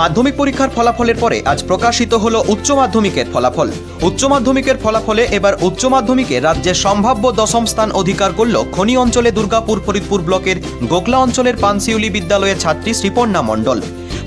মাধ্যমিক পরীক্ষার ফলাফলের পরে আজ প্রকাশিত হল উচ্চ মাধ্যমিকের ফলাফল। উচ্চ মাধ্যমিকের ফলাফলে এবার উচ্চ মাধ্যমিকে রাজ্যের সম্ভাব্য দশম স্থান অধিকার করল খনি অঞ্চলে দুর্গাপুর ফরিদপুর ব্লকের গোকলা অঞ্চলের পানসিউলি বিদ্যালয়ের ছাত্রী শ্রীপর্ণা মণ্ডল।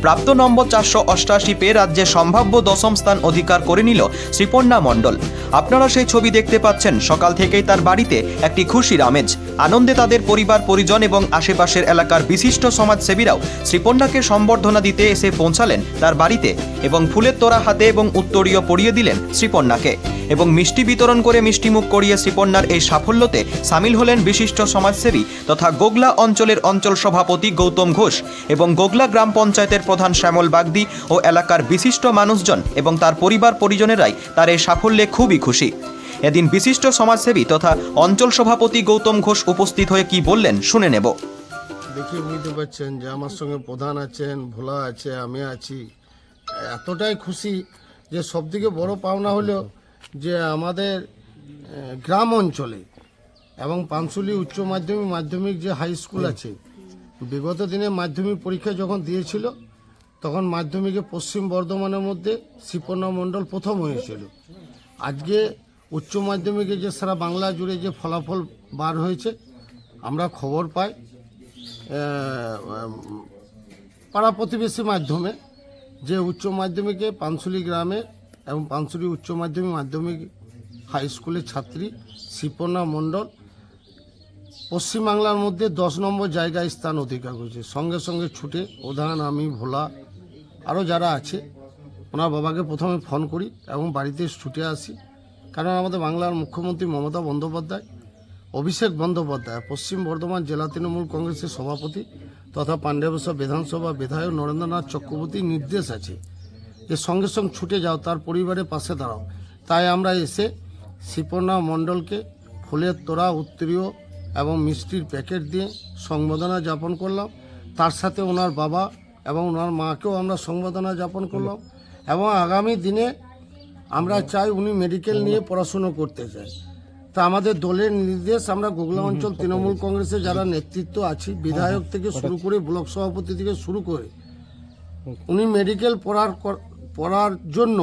প্রাপ্ত নম্বর চারশো অষ্টাশি পেয়ে রাজ্যে সম্ভাব্য দশম স্থান অধিকার করে নিল শ্রীপর্ণা মণ্ডল। আপনারা সেই ছবি দেখতে পাচ্ছেন। সকাল থেকেই তার বাড়িতে একটি খুশির আমেজ। আনন্দে তাদের পরিবার, পরিজন এবং আশেপাশের এলাকার বিশিষ্ট সমাজসেবীরাও শ্রীপর্ণাকে সম্বর্ধনা দিতে এসে পৌঁছালেন তার বাড়িতে এবং ফুলের তোড়া হাতে এবং উত্তরীয় পরিয়ে দিলেন শ্রীপর্ণাকে এবং মিষ্টি বিতরণ করে মিষ্টিমুখ করিয়ে শ্রীপন্নার এই সাফল্যতে সামিল হলেন বিশিষ্ট সমাজসেবী তথা গোগলা অঞ্চলের অঞ্চল সভাপতি গৌতম ঘোষ এবং গোগলা গ্রাম পঞ্চায়েতের প্রধান শ্যামল বাগদি ও এলাকার বিশিষ্ট মানুষজন এবং তার পরিবার, পরিজনেরাই তার এই সাফল্যে খুবই খুশি। এদিন বিশিষ্ট সমাজসেবী তথা অঞ্চল সভাপতি গৌতম ঘোষ উপস্থিত হয়ে কি বললেন শুনে নেব। দেখে বুঝতে পারছেন যে আমার সঙ্গে প্রধান আছেন ভোলা আছে আমি আছি। এতটাই খুশি যে সবথেকে বড় পাওনা হলো যে আমাদের গ্রাম অঞ্চলে এবং পানশুলি উচ্চ মাধ্যমিক মাধ্যমিক যে হাই স্কুল আছে বিগত দিনে মাধ্যমিক পরীক্ষা যখন দিয়েছিল তখন মাধ্যমিকে পশ্চিম বর্ধমানের মধ্যে শিপর্ণা মণ্ডল প্রথম হয়েছিল। আজকে উচ্চ মাধ্যমিকে যে সারা বাংলা জুড়ে যে ফলাফল বার হয়েছে, আমরা খবর পাই পাড়া প্রতিবেশী মাধ্যমে যে উচ্চ মাধ্যমিকে পানশুলি গ্রামে এবং পানশুলি উচ্চ মাধ্যমিক মাধ্যমিক হাই স্কুলের ছাত্রী শিপর্ণা মণ্ডল পশ্চিমবাংলার মধ্যে দশ নম্বর জায়গায় স্থান অধিকার করেছে। সঙ্গে সঙ্গে ছুটে প্রধান, আমি, ভোলা, আরও যারা আছে ওনার বাবাকে প্রথমে ফোন করি এবং বাড়িতে ছুটে আসি। কারণ আমাদের বাংলার মুখ্যমন্ত্রী মমতা বন্দ্যোপাধ্যায়, অভিষেক বন্দ্যোপাধ্যায়, পশ্চিম বর্ধমান জেলা তৃণমূল কংগ্রেসের সভাপতি তথা পাণ্ডবেশ্বর বিধানসভা বিধায়ক নরেন্দ্রনাথ চক্রবর্তীর নির্দেশ আছে যে সঙ্গে সঙ্গে ছুটে যাও, তার পরিবারের পাশে দাঁড়াও। তাই আমরা এসে শিপর্ণা মণ্ডলকে ফুলের তোড়া, উত্তরীয় এবং মিষ্টির প্যাকেট দিয়ে সংবর্ধনা যাপন করলাম। তার সাথে ওনার বাবা এবং ওনার মাকেও আমরা সংবর্ধনা যাপন করলাম। এবং আগামী দিনে আমরা চাই উনি মেডিকেল নিয়ে পড়াশুনো করতে চাই। তা আমাদের দলের নির্দেশ আমরা গোগলা অঞ্চল তৃণমূল কংগ্রেসে যারা নেতৃত্ব আছি বিধায়ক থেকে শুরু করে ব্লক সভাপতি থেকে শুরু করে উনি মেডিকেল পড়ার পড়ার জন্য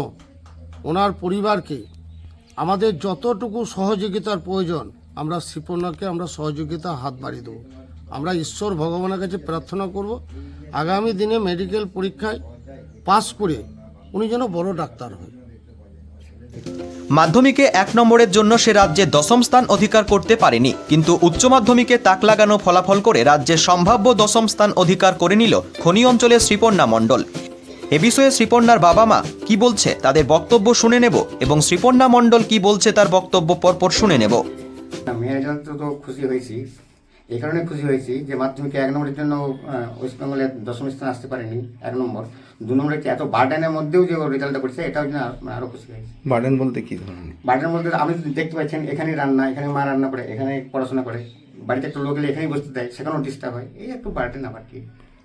ওনার পরিবারকে আমাদের যতটুকু সহযোগিতার প্রয়োজন আমরা শিপর্ণাকে আমরা সহযোগিতা হাত বাড়িয়ে দেবো। আমরা ঈশ্বর ভগবানের কাছে প্রার্থনা করব আগামী দিনে মেডিকেল পরীক্ষায় পাস করে উনি যেন বড় ডাক্তার হয়। মাধ্যমিকে এক নম্বরের জন্য সে রাজ্যে দশম স্থান অধিকার করতে পারেনি কিন্তু উচ্চ মাধ্যমিকে তাক লাগানো ফলাফল করে রাজ্যের সম্ভাব্য দশম স্থান অধিকার করে নিল খনি অঞ্চলের শ্রীপর্ণা মণ্ডল। এ বিষয়ে শ্রীপর্ণার বাবা মা কি বলছে তাদের বক্তব্য শুনে নেব এবং শ্রীপর্ণা মণ্ডল কি বলছে তার বক্তব্য পরপর শুনে নেব। তো খুশি হয়েছি। এই কারণে খুশি হয়েছি যে মাধ্যমিকে এক নম্বরের জন্য ওয়েস্ট বেঙ্গলে দশম স্থান আসতে পারেনি এক নম্বর। দু নম্বরে হচ্ছে এত বার্ডেনের মধ্যেও যে রেজাল্টটা করছে এটাও জন্য আর- মানে খুশি হয়েছি। বার্ডেন বলতে কি ধরনের? বার্ডেন বলতে আপনি যদি দেখতে পাচ্ছেন এখানে রান্না এখানে মা রান্না করে এখানে পড়াশোনা করে বাড়িতে একটু লোক এলে এখানেই বসতে দেয় সেখানেও ডিস্টার্ব হয়। এই একটু বার্ডেন আবার কি?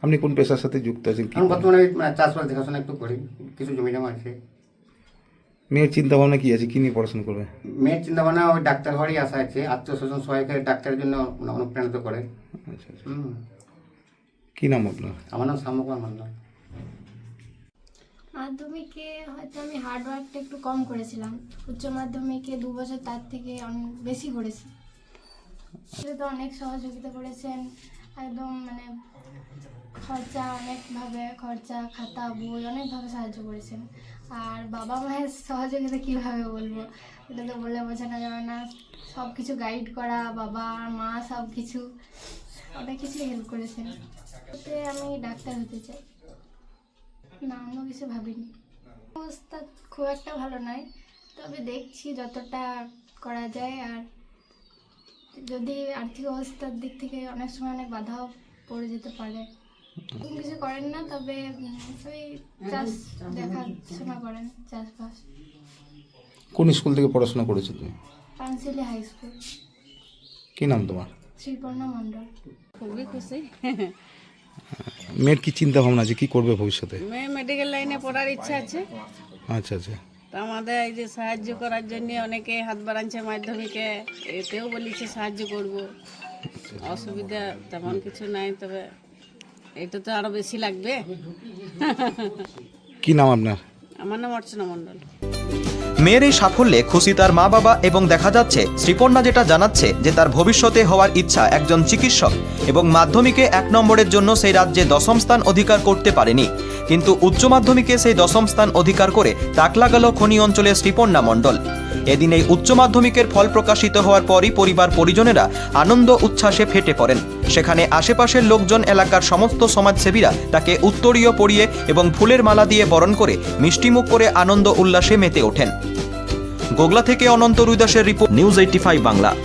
আপনি কোন পেশার সাথে যুক্ত আছেন আমি বর্তমানে চাষবাস দেখাশোনা একটু করি কিছু জমি জমা আছে। মেয়ের চিন্তা ভাবনা কি আছে? কি নিয়ে পড়াশোনা করবে? মেয়ের চিন্তা ভাবনা ওই ডাক্তার হওয়ারই আশা আছে। আত্মীয় স্বজন সবাইকে ডাক্তারের জন্য অনুপ্রাণিত করে। আচ্ছা আচ্ছা। কি নাম আপনার? আমার নাম শামকুমার মন্ডল মাধ্যমিকে হয়তো আমি হার্ড ওয়ার্কটা একটু কম করেছিলাম। উচ্চ মাধ্যমিকে দু বছর তার থেকে অনেক বেশি করেছি। সেটা তো অনেক সহযোগিতা করেছেন। একদম মানে খরচা অনেকভাবে খরচা, খাতা, বই অনেকভাবে সাহায্য করেছেন। আর বাবা মায়ের সহযোগিতা কীভাবে বলব? এটা তো বলে বোঝানো যাবে না। সব কিছু গাইড করা, বাবা, মা সব কিছু অনেক কিছু হেল্প করেছেন। এতে আমি ডাক্তার হতে চাই। না, অন্য কিছু ভাবিনি। অবস্থা খুব একটা ভালো নয়। তবে দেখছি যতটা করা যায় আর যদি আর্থিক অবস্থার দিক থেকে অনেক সময় অনেক বাধাও পড়ে যেতে পারে। কিছু করেন না তবে ওই চাষ দেখাশোনা করেন চাষবাস। কোন স্কুল থেকে পড়াশোনা করেছ তুমি? Panshili high school. কি নাম তোমার? শ্রীপর্ণা মণ্ডল। খুবই খুশি। মেয়ের কি চিন্তা ভাবনা আছে? কি করবে ভবিষ্যতে? মেয়ে মেডিকেল লাইনে পড়ার ইচ্ছা আছে। আচ্ছা আচ্ছা। তো আমাদের এই যে সাহায্য করার জন্য অনেকে হাত বাড়াচ্ছে মাধ্যমিকে এতেও বলেছে সাহায্য করব। অসুবিধা তেমন কিছু নাই তবে এটা তো আরও বেশি লাগবে। কি নাম আপনার? আমার নাম অর্চনা মণ্ডল। মেয়ের এই সাফল্যে খুশি তার মা বাবা এবং দেখা যাচ্ছে শ্রীপন্না যেটা জানাচ্ছে যে তার ভবিষ্যতে হওয়ার ইচ্ছা একজন চিকিৎসক এবং মাধ্যমিকে এক নম্বরের জন্য সেই রাজ্যে দশম স্থান অধিকার করতে পারেনি। কিন্তু উচ্চ মাধ্যমিকে সেই দশম স্থান অধিকার করে তাক লাগালো খনি অঞ্চলে শ্রীপর্ণা মণ্ডল। এদিন এই উচ্চ মাধ্যমিকের ফল প্রকাশিত হওয়ার পরই পরিবার পরিজনেরা আনন্দ উচ্ছ্বাসে ফেটে পড়েন। সেখানে আশেপাশের লোকজন এলাকার সমস্ত সমাজসেবীরা তাকে উত্তরীয় পরিয়ে এবং ফুলের মালা দিয়ে বরণ করে মিষ্টিমুখ করে আনন্দ উল্লাসে মেতে ওঠেন। গোগলা থেকে অনন্ত রুইদাসের রিপোর্ট, নিউজ এইটি বাংলা।